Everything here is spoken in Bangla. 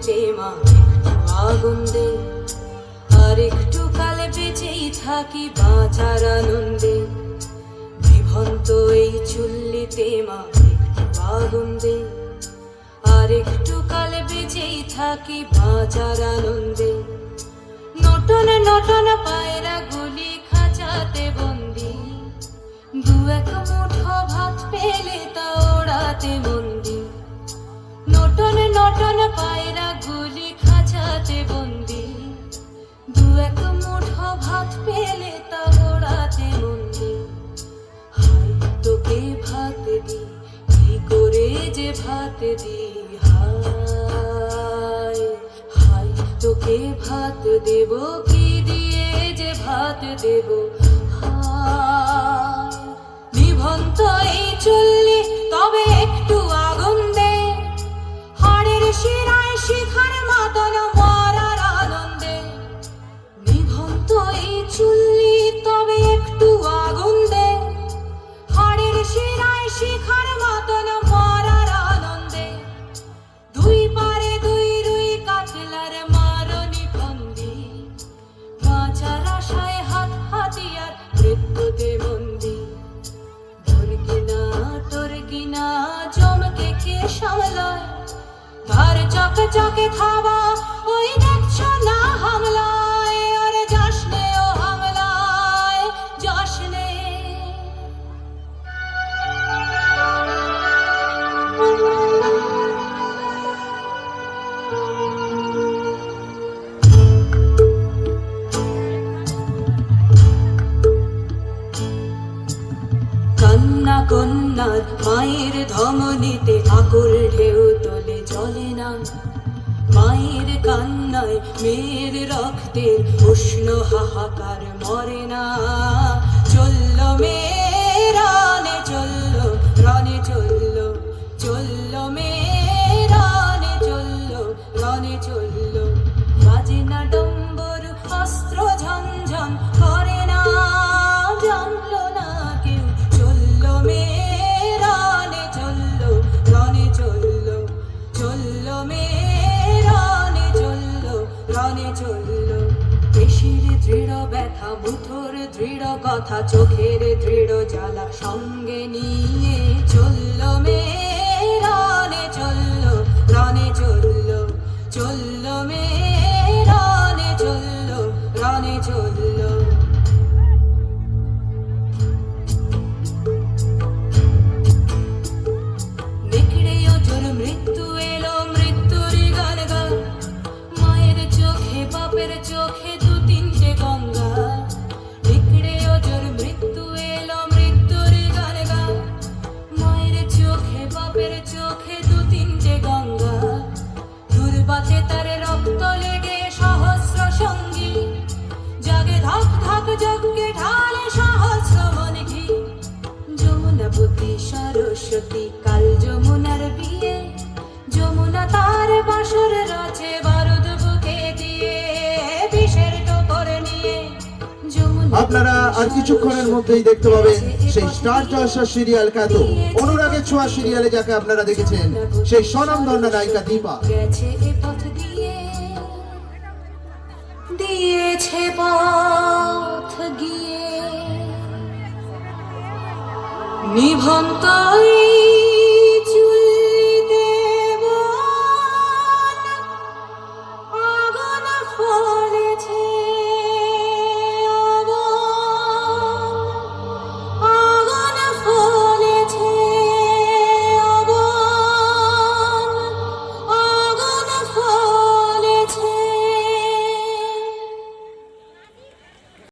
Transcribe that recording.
চুল্লিতে মা আর একটু কালে বেঁচেই থাকি বাঁচার আনন্দে। বিভন্ত এই চুল্লিতে মা একটু আর একটু কালে বেঁচেই থাকি বাঁচার আনন্দে। নটন নটন পায়রা গুলি খাঁচাতে বন্দি। দু এক মুঠো ভাত পেলে তা ওড়াতে বন্দি নটন পায়রা গুলি খাঁচাতে বন্দি। দু এক মুঠো ভাত পেলে তা ওড়াতে বন্দি হাই তোকে ভাত দি, কি করে যে ভাত দি, হায় হাই তোকে ভাত দেব, কি দিয়ে যে ভাত দেব, হায়। ধার চকে চকে খাওয়া ওই দেখছ হামলায়? আরে যাসনে ও হামলায় যাসনে কান্না কন্যার মায়ের ধমনীতে আকুল ঢেউ তোলে। চলে না। মায়ের কান্নায় মেয়ের রক্তের উষ্ণ হাহাকার মরে না। চলল মেয়ে ব্যথা মুঠোর দৃঢ় কথা চোখের দৃঢ় জ্বালা সঙ্গে নিয়ে চলল মেয়ে আপনারা আর কিছুক্ষণের মধ্যেই দেখতে পাবেন সেই স্টার জলসা সিরিয়াল খ্যাত। অনুরাগের ছোঁয়া সিরিয়ালে যাকে আপনারা দেখেছেন, সেই স্বনামধন্য নায়িকা দীপা। দিয়েছে পথ গিয়ে।